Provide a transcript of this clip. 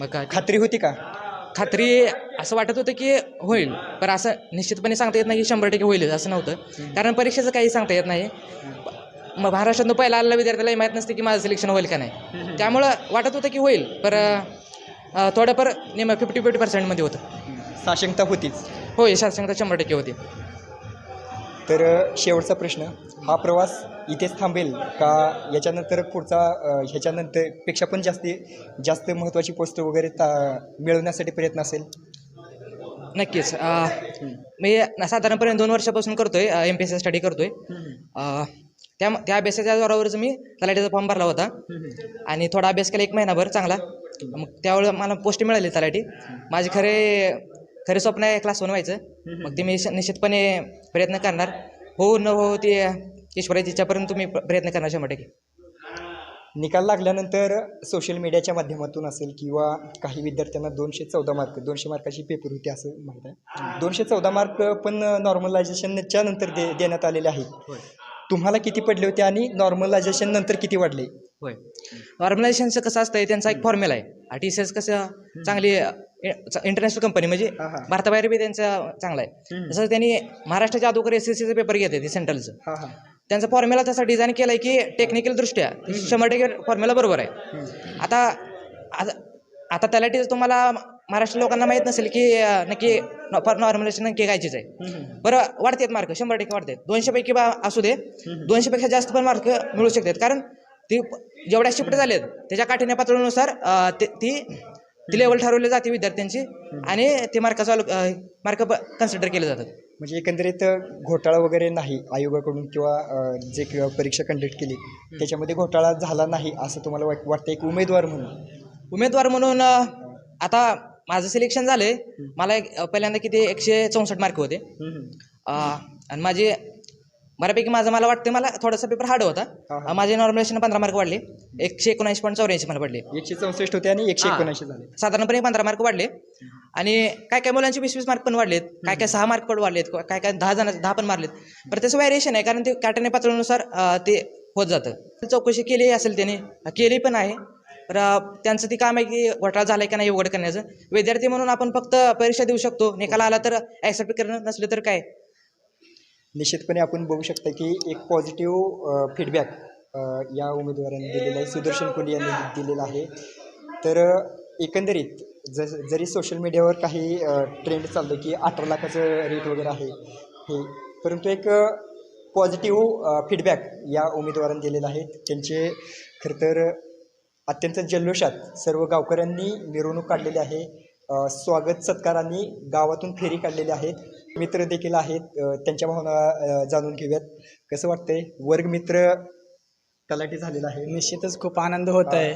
मग काय? खात्री होती का? खात्री असं वाटत होतं की होईल पण असं निश्चितपणे सांगता येत नाही की शंभर टक्के होईल असं नव्हतं. कारण परीक्षेचं काही सांगता येत नाही. मग महाराष्ट्रातून पहिला आलेल्या विद्यार्थ्यालाही माहीत नसते की माझं सिलेक्शन होईल का नाही. त्यामुळं वाटत होतं की होईल पर थोडंफार नेम फिफ्टी फिफ्टी पर्सेंटमध्ये होतं. साशंकता होतीच. होय शासनता शंभर टक्के होती. तर शेवटचा प्रश्न हा प्रवास इथेच थांबेल का याच्यानंतर पुढचा ह्याच्यानंतरपेक्षा पण जास्ती जास्त महत्त्वाची पोस्ट वगैरे ता मिळवण्यासाठी प्रयत्न असेल? नक्कीच. मी साधारणपणे दोन वर्षापासून करतोय एम पी एस स्टडी करतोय. अं, त्या त्या अभ्यासाच्या जोरावरच मी तलाठीचा फॉर्म भरला होता. आणि थोडा अभ्यास केला एक महिनाभर चांगला. मग त्यावेळेला मला पोस्ट मिळाली तलाठी माझे खरे खरे स्वप्न आहे क्लास वन व्हायचं. मग ते मी निश्चितपणे प्रयत्न करणार. हो न हो ते ईश्वराची इच्छापर्यंत तुम्ही प्र- प्रयत्न करणार शंभर टक्के. निकाल लागल्यानंतर सोशल मीडियाच्या माध्यमातून असेल किंवा काही विद्यार्थ्यांना दोनशे चौदा मार्क दोनशे मार्काची पेपर होते असं माहीत आहे. दोनशे चौदा मार्क पण नॉर्मलायझेशनच्या नंतर दे देण्यात आलेले आहेत. तुम्हाला किती पडले होते आणि नॉर्मलायझेशन नंतर किती वाढले? होय. नॉर्मलायझेशनचं कसं असतंय त्यांचा एक फॉर्म्युला आहे. टी सी एस कसं चांगली इंटरनॅशनल कंपनी म्हणजे. भारताबाहेर बी त्यांचं चांगलं आहे. तसं त्यांनी महाराष्ट्राच्या अगोदर एस एस सीचं पेपर घेते ते सेंट्रलचं त्यांचा फॉर्म्युला तसा डिझाईन केला आहे की टेक्निकल दृष्ट्या शंभर टक्के फॉर्म्युला बरोबर आहे. आता आता आता तलाठीचं तुम्हाला महाराष्ट्र लोकांना माहीत नसेल की नक्की नॉर्मलायझेशन नक्की काय चीज आहे बरं वाढतात मार्क शंभर टक्के वाढतात. दोनशेपैकी बा असू दे. दोनशेपेक्षा जास्त पण मार्क मिळू शकतात. कारण ती जेवढ्या शिफ्ट झालेत त्याच्या काठीण्या पातळीनुसार ते- ती लेवल ठरवली जाते विद्यार्थ्यांची आणि ते मार्काचा मार्क कन्सिडर केले जातात. म्हणजे एकंदरीत घोटाळा वगैरे नाही आयोगाकडून किंवा जे क- परीक्षा कंडक्ट केली त्याच्यामध्ये घोटाळा झाला नाही असं तुम्हाला वाट वाटतं एक उमेदवार म्हणून? उमेदवार म्हणून आता माझं सिलेक्शन झालंय. मला एक पहिल्यांदा किती एकशे चौसष्ट मार्क होते. आणि माझे बऱ्यापैकी माझं मला वाटतं मला थोडासा पेपर हार्ड होता. माझे नॉर्मलेशन पंधरा मार्क वाढले. एकशे एकोणऐंशी पॉईंट चौऱ्याऐंशी मला पडले. एकशे चौसष्ट होते आणि एकशे. एकोणऐंशी झाले. साधारणपणे पंधरा मार्क वाढले. आणि काय काय मुलांचे वीस वीस मार्क पण वाढलेत. काय काय सहा मार्क पण वाढलेत. काय काय दहा जण दहा पण मारलेत. पण त्याचं व्हॅरिएशन आहे. कारण ते काटणे पातळीनुसार ते होत जातं. चौकशी केली असेल त्याने. केली पण आहे. तर त्यांचं ती काम आहे की घोटाळा झालाय का नाही उघड करण्याचं. विद्यार्थी म्हणून आपण फक्त परीक्षा देऊ शकतो. निकाल आला तर ॲक्सेप्ट करणं नसलं तर काय? निश्चितपणे आपण बघू शकता की एक पॉझिटिव्ह फीडबॅक या उमेदवारांनी दिलेला आहे. सुदर्शन कोली यांनी दिलेला आहे. तर एकंदरीत जस जरी सोशल मीडियावर काही ट्रेंड चाललं की अठरा लाखाचं रेट वगैरे आहे हे परंतु एक पॉझिटिव्ह फीडबॅक या उमेदवारांनी दिलेला आहे. त्यांचे खरं तर अत्यंत जल्लोषात सर्व गावकऱ्यांनी मिरवणूक काढलेली आहे. स्वागत सत्कारांनी गावातून फेरी काढलेली आहेत. मित्र देखील आहेत. त्यांच्या भावना जाणून घेऊयात. कसं वाटतंय? वर्गमित्र तलाठी झालेला आहे. निश्चितच खूप आनंद होत आहे